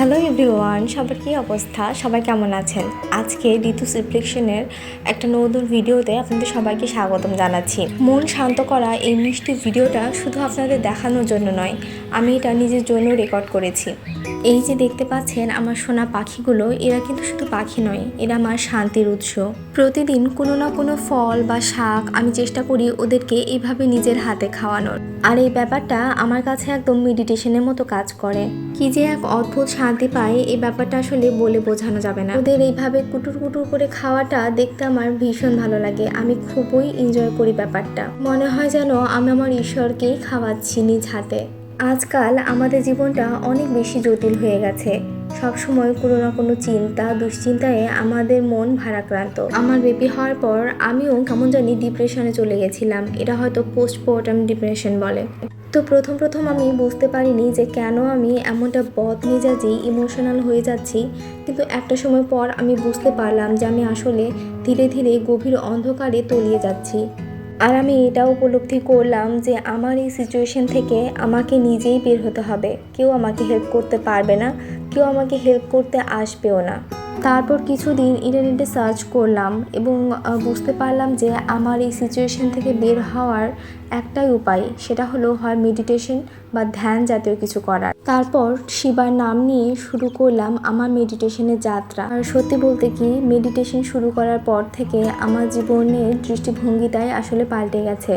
Hello everyone, সবার কী অবস্থা? সবাই কেমন আছেন? আজকে ঋতু রিফ্লেকশনের একটা নতুন ভিডিওতে আপনাদের সবাইকে স্বাগতম জানাচ্ছি। মন শান্ত করা এই মিষ্টি ভিডিওটা শুধু আপনাদের দেখানোর জন্য নয়, আমি এটা নিজের জন্য রেকর্ড করেছি। এই যে দেখতে পাচ্ছেন আমার সোনা পাখিগুলো, এরা কিন্তু শুধু পাখি নয়, এরা আমার শান্তির উৎস। প্রতিদিন কোনো না কোনো ফল বা শাক আমি চেষ্টা করি ওদেরকে এইভাবে নিজের হাতে খাওয়ানোর। আর এই ব্যাপারটা আমার কাছে একদম মেডিটেশনের মতো কাজ করে। কি যে এক অদ্ভুত শান্তি পায় এই ব্যাপারটা আসলে বলে বোঝানো যাবে না। ওদের এইভাবে কুটুর কুটুর করে খাওয়াটা দেখতে আমার ভীষণ ভালো লাগে। আমি খুবই এনজয় করি ব্যাপারটা। মনে হয় যেন আমি আমার ঈশ্বরকেই খাওয়াচ্ছি নিজ হাতে। আজকাল আমাদের জীবনটা অনেক বেশি জটিল হয়ে গেছে। সব সময় কোনো না কোনো চিন্তা, দুশ্চিন্তায় আমাদের মন ভারাক্রান্ত। আমার বেবি হওয়ার পর আমিও কেমন জানি ডিপ্রেশনে চলে গেছিলাম। এটা হয়তো পোস্টমর্টম ডিপ্রেশন বলে। তো প্রথম প্রথম আমি বুঝতে পারিনি যে কেন আমি এমনটা বদ মেজাজি ইমোশনাল হয়ে যাচ্ছি। কিন্তু একটা সময় পর আমি বুঝতে পারলাম যে আমি আসলে ধীরে ধীরে গভীর অন্ধকারে তলিয়ে যাচ্ছি। আর আমি এটা উপলব্ধি করলাম যে আমার এই সিচুয়েশন থেকে আমাকে নিজেই বের হতে হবে। কেউ আমাকে হেল্প করতে পারবে না, কেউ আমাকে হেল্প করতে আসবেও না। তারপর কিছুদিন ইন্টারনেটে সার্চ করলাম এবং বুঝতে পারলাম যে আমার এই সিচুয়েশন থেকে বের হওয়ার একটাই উপায়, সেটা হলো হয় মেডিটেশন বা ধ্যান জাতীয় কিছু করার। তারপর শিবার নাম নিয়ে শুরু করলাম আমার মেডিটেশনের যাত্রা। আর সত্যি বলতে কি মেডিটেশন শুরু করার পর থেকে আমার জীবনের দৃষ্টিভঙ্গিটাই আসলে পাল্টে গেছে।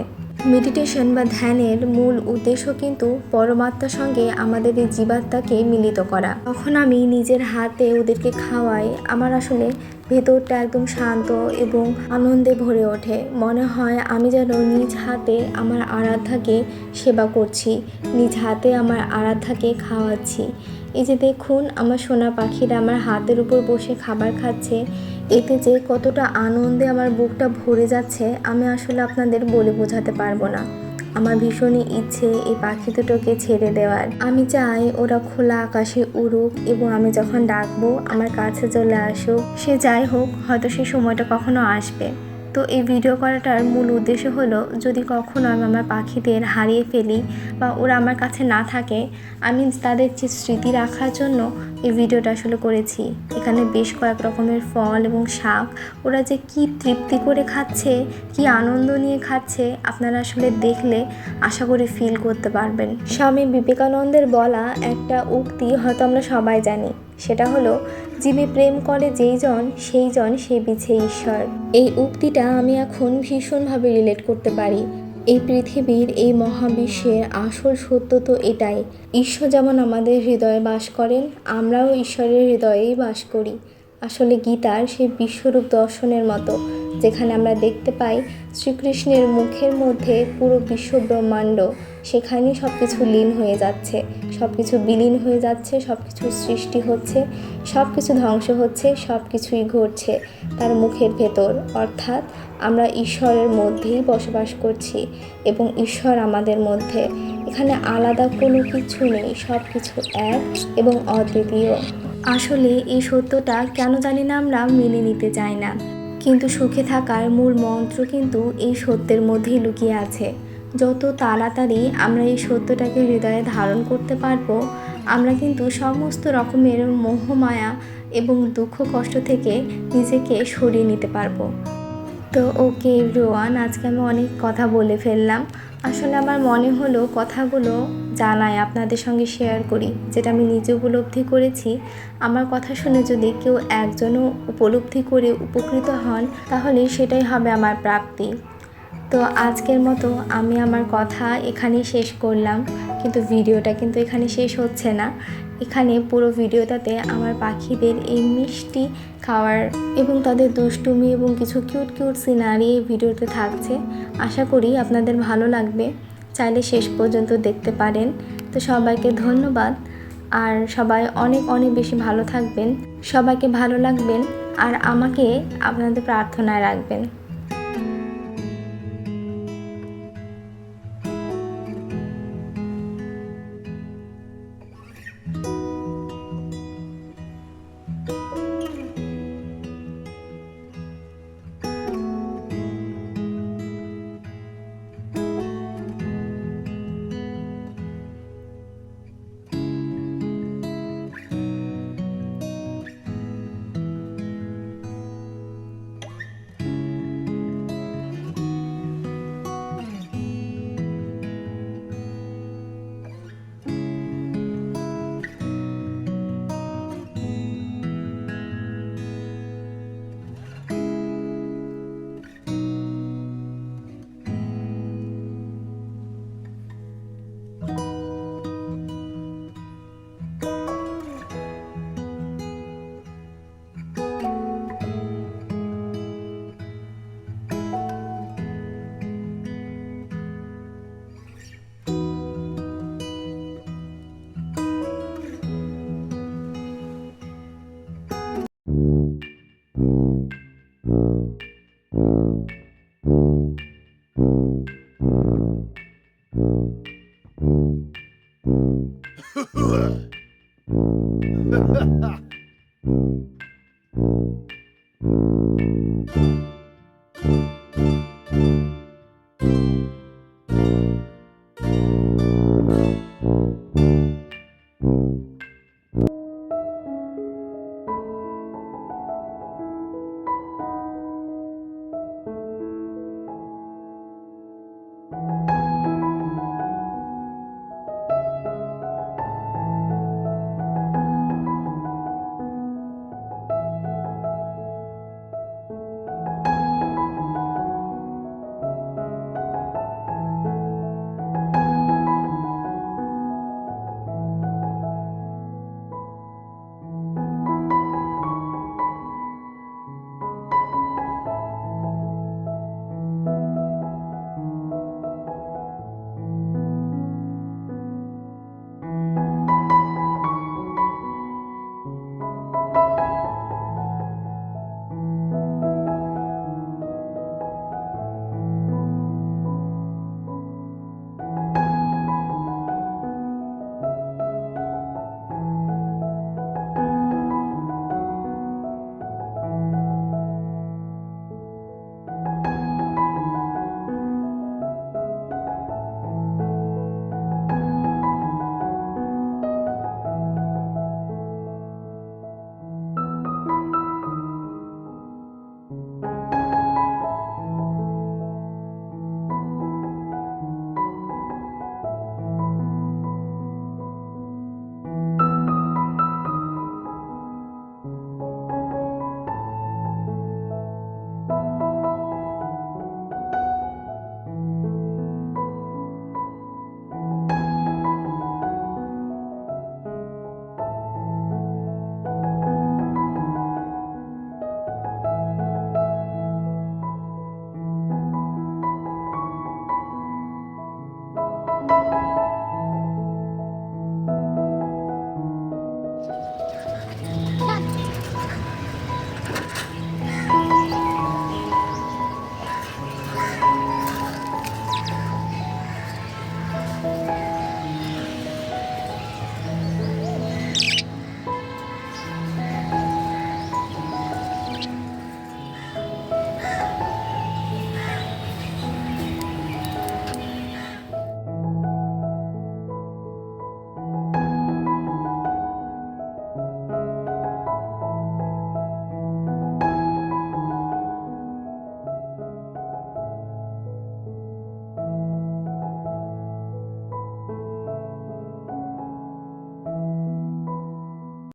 মেডিটেশন বা ধ্যানের মূল উদ্দেশ্য কিন্তু পরমাত্মার সঙ্গে আমাদের এই জীবাত্মাকে মিলিত করা। তখন আমি নিজের হাতে ওদেরকে খাওয়াই, আমার আসলে ভেতরটা একদম শান্ত এবং আনন্দে ভরে ওঠে। মনে হয় আমি যেন নিজ হাতে আমার আরাধ্যাকে সেবা করছি, নিজ হাতে আমার আরাধ্যাকে খাওয়াচ্ছি। এই যে দেখুন, আমার সোনা পাখিরা আমার হাতের উপর বসে খাবার খাচ্ছে এতে যে কতটা আনন্দে আমার বুকটা ভরে যাচ্ছে, আমি আসলে আপনাদের বলে বোঝাতে পারব না। আমার ভীষণই ইচ্ছে এই পাখি দুটোকে ছেড়ে দেওয়ার। আমি চাই ওরা খোলা আকাশে উড়ুক এবং আমি যখন ডাকবো, আমার কাছে চলে আসুক। সে যাই হোক, হয়তো সে সময়টা কখনো আসবে। তো এই ভিডিও করাটার মূল উদ্দেশ্য হলো, যদি কখনো আমি আমার পাখিদের হারিয়ে ফেলি বা ওরা আমার কাছে না থাকে, আমি তাদের যে স্মৃতি রাখার জন্য এই ভিডিওটা আসলে করেছি। এখানে বেশ কয়েক রকমের ফল এবং শাক, ওরা যে কি তৃপ্তি করে খাচ্ছে, কি আনন্দ নিয়ে খাচ্ছে, আপনারা আসলে দেখলে আশা করি ফিল করতে পারবেন। স্বামী বিবেকানন্দের বলা একটা উক্তি হয়তো আমরা সবাই জানি। সেটা হলো জীবে প্রেম করে যেই জন, সেই জন সে বিছে ঈশ্বর। এই উক্তিটা আমি এখন ভীষণভাবে রিলেট করতে পারি। এই পৃথিবীর, এই মহাবিশ্বের আসল সত্য তো এটাই। ঈশ্বর যেমন আমাদের হৃদয়ে বাস করেন, আমরাও ঈশ্বরের হৃদয়েই বাস করি। আসলে গীতার সেই বিশ্বরূপ দর্শনের মতো। যেখানে আমরা দেখতে পাই শ্রীকৃষ্ণের মুখের মধ্যে পুরো বিশ্ব ব্রহ্মাণ্ড সেখানেই সব কিছু লীন হয়ে যাচ্ছে। সব কিছু বিলীন হয়ে যাচ্ছে সব কিছু সৃষ্টি হচ্ছে সব কিছু ধ্বংস হচ্ছে সব কিছুই ঘটছে তার মুখের ভেতর। অর্থাৎ আমরা ঈশ্বরের মধ্যেই বসবাস করছি এবং ঈশ্বর আমাদের মধ্যে। এখানে আলাদা কোনো কিছু নেই সব কিছু এক এবং অদ্বিতীয়। আসলে এই সত্যটা কেন জানি না আমরা মেনে নিতে চাই না। কিন্তু সুখে থাকার মূল মন্ত্র কিন্তু এই সত্যের মধ্যেই লুকিয়ে আছে। যত তাড়াতাড়ি আমরা এই সত্যটাকে হৃদয়ে ধারণ করতে পারব, আমরা কিন্তু সমস্ত রকমের মোহমায়া এবং দুঃখ কষ্ট থেকে নিজেকে সরিয়ে নিতে পারব। তো ওকে এভরিওয়ান আজকে আমি অনেক কথা বলে ফেললাম। আসলে আমার মনে হলো কথাগুলো জানাই আপনাদের সঙ্গে শেয়ার করি। যেটা আমি নিজে উপলব্ধি করেছি, আমার কথা শুনে যদি কেউ একজনও উপলব্ধি করে উপকৃত হন, তাহলে সেটাই হবে আমার প্রাপ্তি। তো আজকের মতো আমি আমার কথা এখানেই শেষ করলাম, কিন্তু ভিডিওটা কিন্তু এখানে শেষ হচ্ছে না। এখানে পুরো ভিডিওটাতে আমার পাখিদের এই মিষ্টি খাওয়ার এবং তাদের দুষ্টুমি এবং কিছু কিউট কিউট সিনারি এই ভিডিওতে থাকছে। আশা করি আপনাদের ভালো লাগবে। চাইলে শেষ পর্যন্ত দেখতে পারেন। তো সবাইকে ধন্যবাদ। আর সবাই অনেক অনেক বেশি ভালো থাকবেন। সবাইকে ভালো লাগবেন। আর আমাকে আপনাদের প্রার্থনায় রাখবেন।